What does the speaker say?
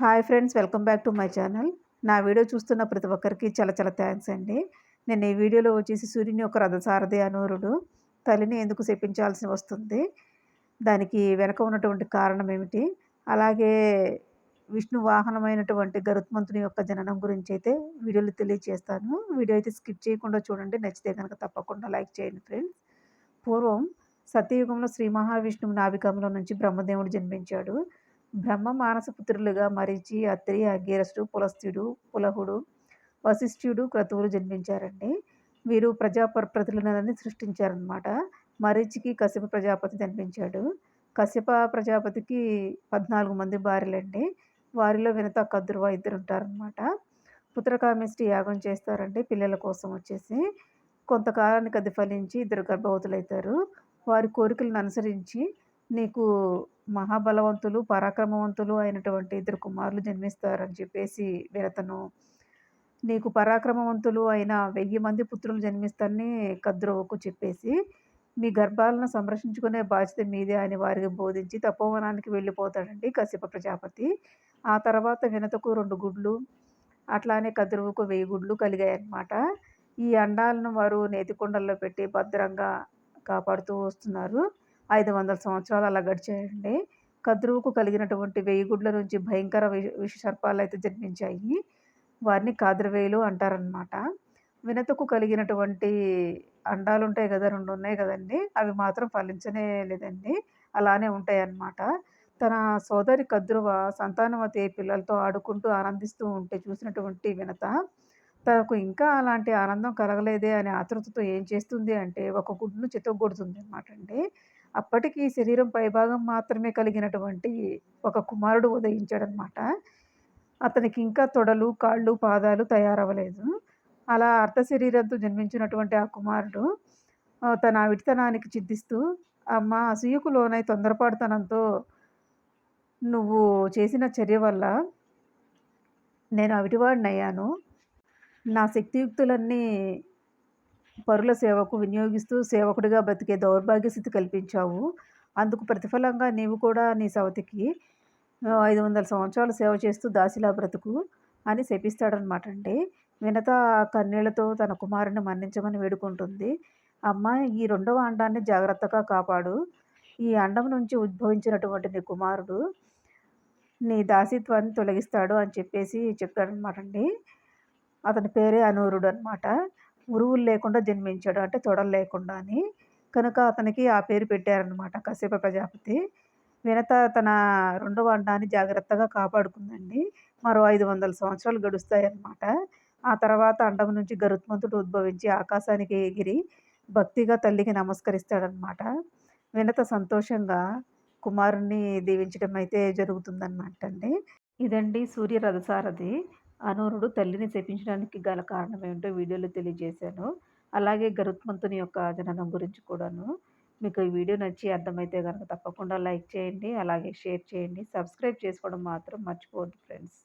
Hi friends welcome back to my channel. నా video చూస్తున్న ప్రతి ఒక్కరికి చాలా చాలా థ్యాంక్స్ అండి. నేను ఈ వీడియోలో వచ్చేసి సూర్యుని యొక్క రథసారథి అనూరుడు తల్లిని ఎందుకు చెప్పించాల్సి వస్తుంది దానికి వెనక ఉన్నటువంటి కారణం ఏమిటి అలాగే విష్ణు వాహనమైనటువంటి గరుత్మంతుని యొక్క జననం గురించి అయితే వీడియోలో తెలియజేస్తాను వీడియో అయితే స్కిప్ చేయకుండా చూడండి నచ్చితే కనుక తప్పకుండా లైక్ చేయండి ఫ్రెండ్స్. పూర్వం సత్యయుగంలో శ్రీ మహావిష్ణువు నాభికంలో నుంచి బ్రహ్మదేవుడు జన్మించాడు. బ్రహ్మ మానసపుత్రులుగా మరిచి అత్రి అగీరసుడు పులస్థ్యుడు పులహుడు వశిష్ఠుడు క్రతువులు జన్మించారండి. వీరు ప్రజాప్రతినిధులని సృష్టించారనమాట మరీచికి కశ్యప ప్రజాపతి జన్మించాడు. కశ్యప ప్రజాపతికి పద్నాలుగు మంది భార్యలండి. వారిలో వినత కద్రువ ఇద్దరు ఉంటారనమాట పుత్రకామిష్టి యాగం చేస్తారండి పిల్లల కోసం వచ్చేసి. కొంతకాలానికి అది ఫలించి ఇద్దరు గర్భవతులవుతారు వారి కోరికలను అనుసరించి నీకు మహాబలవంతులు పరాక్రమవంతులు అయినటువంటి ఇద్దరు కుమారులు జన్మిస్తారని చెప్పేసి వినతను నీకు పరాక్రమవంతులు అయిన వెయ్యి మంది పుత్రులు జన్మిస్తారని కద్రోవుకు చెప్పేసి మీ గర్భాలను సంరక్షించుకునే బాధ్యత మీదే అని వారికి బోధించి తపోవనానికి వెళ్ళిపోతాడండి కశ్యప ప్రజాపతి. ఆ తర్వాత వినతకు రెండు గుడ్లు అట్లానే కద్రువుకు వెయ్యి గుడ్లు కలిగాయన్నమాట. ఈ అండాలను వారు నేతికొండల్లో పెట్టి భద్రంగా కాపాడుతూ వస్తున్నారు. ఐదు వందల సంవత్సరాలు అలా గడిచాయండి. కద్రువుకు కలిగినటువంటి వెయ్యి గుడ్ల నుంచి భయంకర విష విష సర్పాలు అయితే జన్మించాయి. వారిని కాద్రవేయులు అంటారనమాట వినతకు కలిగినటువంటి అండాలు ఉంటాయి కదా రెండు ఉన్నాయి కదండి. అవి మాత్రం ఫలించనే లేదండి. అలానే ఉంటాయి అన్నమాట తన సోదరి కద్రువ సంతానవతి పిల్లలతో ఆడుకుంటూ ఆనందిస్తూ ఉంటే చూసినటువంటి వినత తనకు ఇంకా అలాంటి ఆనందం కలగలేదే అనే ఆతృతతో ఏం చేస్తుంది అంటే ఒక గుడ్డును చితగొడుతుంది అనమాట అండి. అప్పటికి శరీరం పైభాగం మాత్రమే కలిగినటువంటి ఒక కుమారుడు ఉదయించాడనమాట. అతనికి ఇంకా తొడలు కాళ్ళు పాదాలు తయారవ్వలేదు. అలా అర్ధ శరీరంతో జన్మించినటువంటి ఆ కుమారుడు తన విడితనానికి చిద్దిస్తూ అమ్మ అసూయకు లోనై తొందరపాటుతనంతో నువ్వు చేసిన చర్య వల్ల నేను అవిటివాడినయ్యాను. నా శక్తియుక్తులన్నీ పరుల సేవకు వినియోగిస్తూ సేవకుడిగా బ్రతికే దౌర్భాగ్య స్థితి కల్పించావు. అందుకు ప్రతిఫలంగా నీవు కూడా నీ సవతికి ఐదు వందల సంవత్సరాలు సేవ చేస్తూ దాసిలా బ్రతుకు అని శపిస్తాడనమాట అండి. వినత కన్నీళ్ళతో తన కుమారుని మన్నించమని వేడుకుంటుంది. అమ్మ ఈ రెండవ అండాన్ని జాగ్రత్తగా కాపాడు. ఈ అండం నుంచి ఉద్భవించినటువంటి నీ కుమారుడు నీ దాసిత్వాన్ని తొలగిస్తాడు అని చెప్పేసి చెప్తాడనమాట అండి. అతని పేరే అనూరుడు అనమాట ఉరువులు లేకుండా జన్మించాడు. అంటే తొడలు లేకుండా అని. కనుక అతనికి ఆ పేరు పెట్టారనమాట కశ్యప ప్రజాపతి. వినత తన రెండవ అండాన్ని జాగ్రత్తగా కాపాడుకుందండి. మరో ఐదు వందల సంవత్సరాలు గడుస్తాయన్నమాట. ఆ తర్వాత అండం నుంచి గరుత్మంతుడు ఉద్భవించి ఆకాశానికి ఎగిరి భక్తిగా తల్లికి నమస్కరిస్తాడనమాట వినత సంతోషంగా కుమారుణ్ణి దీవించడం అయితే జరుగుతుందన్నమాట అండి. ఇదండి సూర్య రథసారథి. అనూరుడు తల్లిని శపించడానికి గల కారణం ఏమిటో వీడియోలో తెలియజేశాను. అలాగే గరుత్మంతుని యొక్క జననం గురించి కూడాను. మీకు ఈ వీడియో నచ్చి అర్థమైతే కనుక తప్పకుండా లైక్ చేయండి అలాగే షేర్ చేయండి. సబ్స్క్రైబ్ చేసుకోవడం మాత్రం మర్చిపోవద్దు ఫ్రెండ్స్.